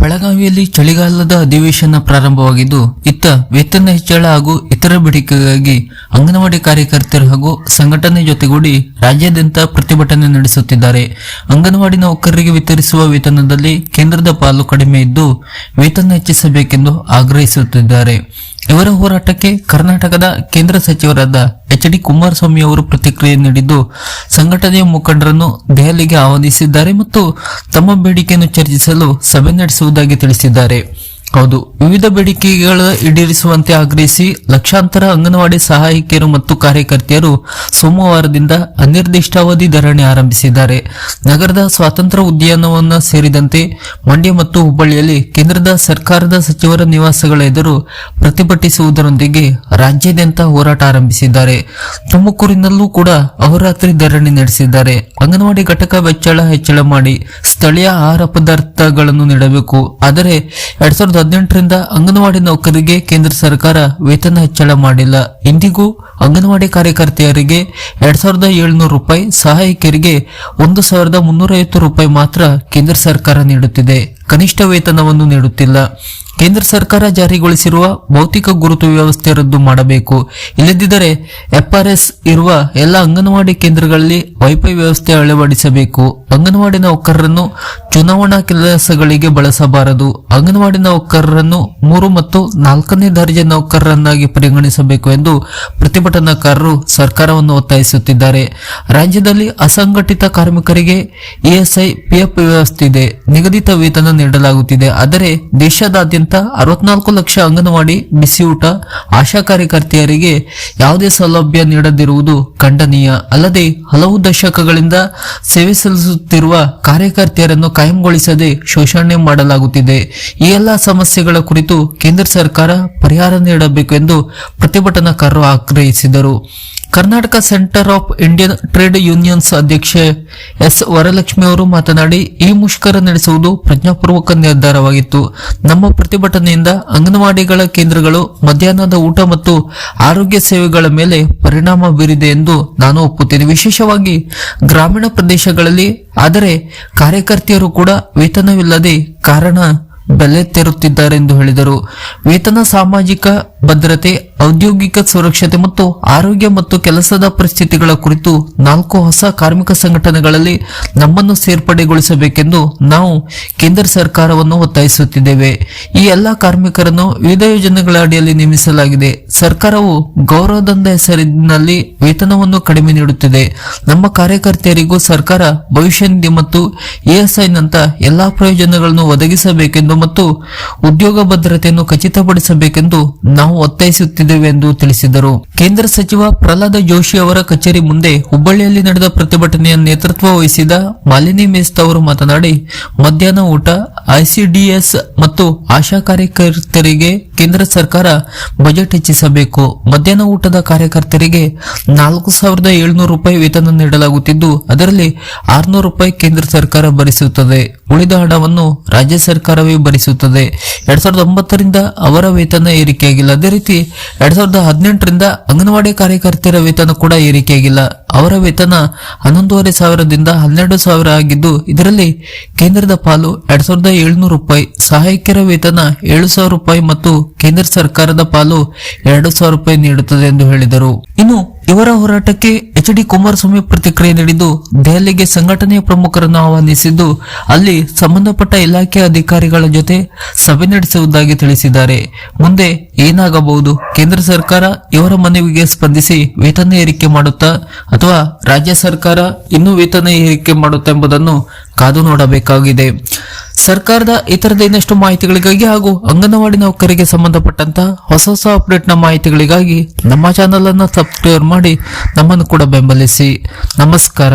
ಬೆಳಗಾವಿಯಲ್ಲಿ ಚಳಿಗಾಲದ ಅಧಿವೇಶನ ಪ್ರಾರಂಭವಾಗಿದ್ದು, ಇತ್ತ ವೇತನ ಹೆಚ್ಚಳ ಹಾಗೂ ಇತರ ಬೇಡಿಕೆಗಾಗಿ ಅಂಗನವಾಡಿ ಕಾರ್ಯಕರ್ತರು ಹಾಗೂ ಸಂಘಟನೆ ಜೊತೆಗೂಡಿ ರಾಜ್ಯಾದ್ಯಂತ ಪ್ರತಿಭಟನೆ ನಡೆಸುತ್ತಿದ್ದಾರೆ. ಅಂಗನವಾಡಿ ನೌಕರರಿಗೆ ವಿತರಿಸುವ ವೇತನದಲ್ಲಿ ಕೇಂದ್ರದ ಪಾಲು ಕಡಿಮೆ ಇದ್ದು, ವೇತನ ಹೆಚ್ಚಿಸಬೇಕೆಂದು ಆಗ್ರಹಿಸುತ್ತಿದ್ದಾರೆ. ಇವರ ಹೋರಾಟಕ್ಕೆ ಕರ್ನಾಟಕದ ಕೇಂದ್ರ ಸಚಿವರಾದ ಎಚ್ ಡಿ ಕುಮಾರಸ್ವಾಮಿ ಅವರು ಪ್ರತಿಕ್ರಿಯೆ ನೀಡಿದ್ದು, ಸಂಘಟನೆಯ ಮುಖಂಡರನ್ನು ದೆಹಲಿಗೆ ಆಹ್ವಾನಿಸಿದ್ದಾರೆ ಮತ್ತು ತಮ್ಮ ಬೇಡಿಕೆಯನ್ನು ಚರ್ಚಿಸಲು ಸಭೆ ನಡೆಸುವುದಾಗಿ ತಿಳಿಸಿದ್ದಾರೆ. ಹೌದು. ವಿವಿಧ ಬೇಡಿಕೆಗಳ ಈಡೇರಿಸುವಂತೆ ಆಗ್ರಹಿಸಿ ಲಕ್ಷಾಂತರ ಅಂಗನವಾಡಿ ಸಹಾಯಕಿಯರು ಮತ್ತು ಕಾರ್ಯಕರ್ತೆಯರು ಸೋಮವಾರದಿಂದ ಅನಿರ್ದಿಷ್ಟಾವಧಿ ಧರಣಿ ಆರಂಭಿಸಿದ್ದಾರೆ. ನಗರದ ಸ್ವಾತಂತ್ರ್ಯ ಉದ್ಯಾನವನ ಸೇರಿದಂತೆ ಮಂಡ್ಯ ಮತ್ತು ಹುಬ್ಬಳ್ಳಿಯಲ್ಲಿ ಕೇಂದ್ರದ ಸರ್ಕಾರದ ಸಚಿವರ ನಿವಾಸಗಳ ಎದುರು ಪ್ರತಿಭಟಿಸುವುದರೊಂದಿಗೆ ರಾಜ್ಯಾದ್ಯಂತ ಹೋರಾಟ ಆರಂಭಿಸಿದ್ದಾರೆ. ತುಮಕೂರಿನಲ್ಲೂ ಕೂಡ ಅಹೋರಾತ್ರಿ ಧರಣಿ ನಡೆಸಿದ್ದಾರೆ. ಅಂಗನವಾಡಿ ಘಟಕ ವೆಚ್ಚಳ ಹೆಚ್ಚಳ ಮಾಡಿ ಸ್ಥಳೀಯ ಆಹಾರ ಪದಾರ್ಥಗಳನ್ನು ನೀಡಬೇಕು. ಆದರೆ ಎರಡ್ ಸಾವಿರದ ಹದಿನೆಂಟರಿಂದ ಅಂಗನವಾಡಿ ನೌಕರರಿಗೆ ಕೇಂದ್ರ ಸರ್ಕಾರ ವೇತನ ಹೆಚ್ಚಳ ಮಾಡಿಲ್ಲ. ಇಂದಿಗೂ ಅಂಗನವಾಡಿ ಕಾರ್ಯಕರ್ತೆಯರಿಗೆ ಎರಡ್ ಸಾವಿರದ ಏಳ್ನೂರು ರೂಪಾಯಿ, ಸಹಾಯಕಿಯರಿಗೆ ಒಂದು ಸಾವಿರದ ಮುನ್ನೂರೈವತ್ತು ರೂಪಾಯಿ ಮಾತ್ರ ಕೇಂದ್ರ ಸರ್ಕಾರ ನೀಡುತ್ತಿದೆ. ಕನಿಷ್ಠ ವೇತನವನ್ನು ನೀಡುತ್ತಿಲ್ಲ. ಕೇಂದ್ರ ಸರ್ಕಾರ ಜಾರಿಗೊಳಿಸಿರುವ ಭೌತಿಕ ಗುರುತು ವ್ಯವಸ್ಥೆ ರದ್ದು ಮಾಡಬೇಕು. ಇಲ್ಲದಿದ್ದರೆ ಎಫ್ಆರ್ಎಸ್ ಇರುವ ಎಲ್ಲ ಅಂಗನವಾಡಿ ಕೇಂದ್ರಗಳಲ್ಲಿ ವೈಫೈ ವ್ಯವಸ್ಥೆ ಅಳವಡಿಸಬೇಕು. ಅಂಗನವಾಡಿ ನೌಕರರನ್ನು ಚುನಾವಣಾ ಕೆಲಸಗಳಿಗೆ ಬಳಸಬಾರದು. ಅಂಗನವಾಡಿ ನೌಕರರನ್ನು ಮೂರು ಮತ್ತು ನಾಲ್ಕನೇ ದರ್ಜೆ ನೌಕರರನ್ನಾಗಿ ಪರಿಗಣಿಸಬೇಕು ಎಂದು ಪ್ರತಿಭಟನಾಕಾರರು ಸರ್ಕಾರವನ್ನು ಒತ್ತಾಯಿಸುತ್ತಿದ್ದಾರೆ. ರಾಜ್ಯದಲ್ಲಿ ಅಸಂಘಟಿತ ಕಾರ್ಮಿಕರಿಗೆ ಇಎಸ್ಐ ಪಿಎಫ್ ವ್ಯವಸ್ಥೆ ಇದೆ. ನಿಗದಿತ ವೇತನ ನೀಡಲಾಗುತ್ತಿದೆ. ಆದರೆ ದೇಶದಾದ್ಯಂತ ಅರವತ್ನಾಲ್ಕು ಲಕ್ಷ ಅಂಗನವಾಡಿ ಬಿಸಿಯೂಟ ಆಶಾ ಕಾರ್ಯಕರ್ತೆಯರಿಗೆ ಯಾವುದೇ ಸೌಲಭ್ಯ ನೀಡದಿರುವುದು ಖಂಡನೀಯ. ಅಲ್ಲದೆ ಹಲವು ದಶಕಗಳಿಂದ ಸೇವೆ ಸಲ್ಲಿಸುತ್ತಿರುವ ಕಾರ್ಯಕರ್ತೆಯರನ್ನು ಕಾಯಂಗೊಳಿಸದೆ ಶೋಷಣೆ ಮಾಡಲಾಗುತ್ತಿದೆ. ಈ ಎಲ್ಲ ಸಮಸ್ಯೆಗಳ ಕುರಿತು ಕೇಂದ್ರ ಸರ್ಕಾರ ಪರಿಹಾರ ನೀಡಬೇಕು ಎಂದು ಪ್ರತಿಭಟನಾಕಾರರು ಆಗ್ರಹಿಸಿದರು. Karnataka centre of Indian trade unions ಅಧ್ಯಕ್ಷೆ ಎಸ್ ವರಲಕ್ಷ್ಮಿ ಅವರು ಮಾತನಾಡಿ, ಈ ಮುಷ್ಕರ ನಡೆಸುವುದು ಪ್ರಜ್ಞಾಪೂರ್ವಕ ನಿರ್ಧಾರವಾಗಿತ್ತು. ನಮ್ಮ ಪ್ರತಿಭಟನೆಯಿಂದ ಅಂಗನವಾಡಿಗಳ ಕೇಂದ್ರಗಳು, ಮಧ್ಯಾಹ್ನದ ಊಟ ಮತ್ತು ಆರೋಗ್ಯ ಸೇವೆಗಳ ಮೇಲೆ ಪರಿಣಾಮ ಬೀರಿದೆ ಎಂದು ನಾನು ಒಪ್ಪುತ್ತೇನೆ. ವಿಶೇಷವಾಗಿ ಗ್ರಾಮೀಣ ಪ್ರದೇಶಗಳಲ್ಲಿ, ಆದರೆ ಕಾರ್ಯಕರ್ತೆಯರು ಕೂಡ ವೇತನವಿಲ್ಲದೆ ಕಾರಣ ಬೆಲೆ ತೆರುತ್ತಿದ್ದಾರೆ ಎಂದು ಹೇಳಿದರು. ವೇತನ ಸಾಮಾಜಿಕ ಭದ್ರತೆ ಔದ್ಯೋಗಿಕ ಸುರಕ್ಷತೆ ಮತ್ತು ಆರೋಗ್ಯ ಮತ್ತು ಕೆಲಸದ ಪರಿಸ್ಥಿತಿಗಳ ಕುರಿತು ನಾಲ್ಕು ಹೊಸ ಕಾರ್ಮಿಕ ಸಂಘಟನೆಗಳಲ್ಲಿ ನಮ್ಮನ್ನು ಸೇರ್ಪಡೆಗೊಳಿಸಬೇಕೆಂದು ನಾವು ಕೇಂದ್ರ ಸರ್ಕಾರವನ್ನು ಒತ್ತಾಯಿಸುತ್ತಿದ್ದೇವೆ. ಈ ಎಲ್ಲ ಕಾರ್ಮಿಕರನ್ನು ವಿವಿಧ ಯೋಜನೆಗಳ ಅಡಿಯಲ್ಲಿ ನೇಮಿಸಲಾಗಿದೆ. ಸರ್ಕಾರವು ಗೌರವದಂದ ಹೆಸರಿನಲ್ಲಿ ವೇತನವನ್ನು ಕಡಿಮೆ ನೀಡುತ್ತಿದೆ. ನಮ್ಮ ಕಾರ್ಯಕರ್ತೆಯರಿಗೂ ಸರ್ಕಾರ ಭವಿಷ್ಯ ನಿಧಿ ಮತ್ತು ಇಎಸ್ಐನಂತ ಎಲ್ಲಾ ಪ್ರಯೋಜನಗಳನ್ನು ಒದಗಿಸಬೇಕೆಂದು ಮತ್ತು ಉದ್ಯೋಗ ಭದ್ರತೆಯನ್ನು ಖಚಿತಪಡಿಸಬೇಕೆಂದು ನಾವು ಎಂದು ತಿಳಿಸಿದರು. ಕೇಂದ್ರ ಸಚಿವ ಪ್ರಹ್ಲಾದ ಜೋಶಿ ಅವರ ಕಚೇರಿ ಮುಂದೆ ಹುಬ್ಬಳ್ಳಿಯಲ್ಲಿ ನಡೆದ ಪ್ರತಿಭಟನೆಯ ನೇತೃತ್ವ ವಹಿಸಿದ ಮಾಲಿನಿ ಮೇಸ್ತ ಅವರು ಮಾತನಾಡಿ, ಮಧ್ಯಾಹ್ನ ಊಟ, ಐಸಿಡಿಎಸ್ ಮತ್ತು ಆಶಾ ಕಾರ್ಯಕರ್ತರಿಗೆ ಕೇಂದ್ರ ಸರ್ಕಾರ ಬಜೆಟ್ ಹೆಚ್ಚಿಸಬೇಕು. ಮಧ್ಯಾಹ್ನ ಊಟದ ಕಾರ್ಯಕರ್ತರಿಗೆ ನಾಲ್ಕು ಸಾವಿರದ ಏಳ್ನೂರು ರೂಪಾಯಿ ವೇತನ ನೀಡಲಾಗುತ್ತಿದ್ದು, ಅದರಲ್ಲಿ ಆರ್ನೂರು ರೂಪಾಯಿ ಕೇಂದ್ರ ಸರ್ಕಾರ ಭರಿಸುತ್ತದೆ. ಉಳಿದ ಹಣವನ್ನು ರಾಜ್ಯ ಸರ್ಕಾರವೇ ಭರಿಸುತ್ತದೆ. ಎರಡ್ ಸಾವಿರದ ಒಂಬತ್ತರಿಂದ ಅವರ ವೇತನ ಏರಿಕೆಯಾಗಿಲ್ಲ. ಅದೇ ರೀತಿ ಎರಡ್ ಸಾವಿರದ ಹದಿನೆಂಟರಿಂದ ಅಂಗನವಾಡಿ ಕಾರ್ಯಕರ್ತರ ವೇತನ ಕೂಡ ಏರಿಕೆಯಾಗಿಲ್ಲ. ಅವರ ವೇತನ ಹನ್ನೊಂದೂವರೆ ಸಾವಿರದಿಂದ ಹನ್ನೆರಡು ಸಾವಿರ ಆಗಿದ್ದು, ಇದರಲ್ಲಿ ಕೇಂದ್ರದ ಪಾಲು ಎರಡ್ ಸಾವಿರದ ಏಳ್ನೂರು ರೂಪಾಯಿ ಸಹಾಯಕರ ವೇತನ ಏಳು ಸಾವಿರ ರೂಪಾಯಿ ಮತ್ತು ಕೇಂದ್ರ ಸರ್ಕಾರದ ಪಾಲು ಎರಡು ಸಾವಿರ ರೂಪಾಯಿ ನೀಡುತ್ತದೆ ಎಂದು ಹೇಳಿದರು. ಇನ್ನು ಇವರ ಹೋರಾಟಕ್ಕೆ ಎಚ್ ಡಿ ಕುಮಾರಸ್ವಾಮಿ ಪ್ರತಿಕ್ರಿಯೆ ನೀಡಿದ್ದು, ದೆಹಲಿಗೆ ಸಂಘಟನೆಯ ಪ್ರಮುಖರನ್ನು ಆಹ್ವಾನಿಸಿದ್ದು, ಅಲ್ಲಿ ಸಂಬಂಧಪಟ್ಟ ಇಲಾಖೆ ಅಧಿಕಾರಿಗಳ ಜೊತೆ ಸಭೆ ನಡೆಸುವುದಾಗಿ ತಿಳಿಸಿದ್ದಾರೆ. ಮುಂದೆ ಏನಾಗಬಹುದು? ಕೇಂದ್ರ ಸರ್ಕಾರ ಇವರ ಮನವಿಗೆ ಸ್ಪಂದಿಸಿ ವೇತನ ಏರಿಕೆ ಮಾಡುತ್ತಾ ಅಥವಾ ರಾಜ್ಯ ಸರ್ಕಾರ ಇನ್ನೂ ವೇತನ ಏರಿಕೆ ಮಾಡುತ್ತಾ ಎಂಬುದನ್ನು ಕಾದು ನೋಡಬೇಕಾಗಿದೆ. ಸರ್ಕಾರದ ಇತರದ ಇನ್ನಷ್ಟು ಮಾಹಿತಿಗಳಿಗಾಗಿ ಹಾಗೂ ಅಂಗನವಾಡಿ ನೌಕರಿಗೆ ಸಂಬಂಧಪಟ್ಟಂತ ಹೊಸ ಹೊಸ ಅಪ್ಡೇಟ್ನ ಮಾಹಿತಿಗಳಿಗಾಗಿ ನಮ್ಮ ಚಾನೆಲ್ ಅನ್ನು ಸಬ್ಸ್ಕ್ರೈಬ್ ಮಾಡಿ ನಮ್ಮನ್ನು ಕೂಡ ಬೆಂಬಲಿಸಿ. ನಮಸ್ಕಾರ.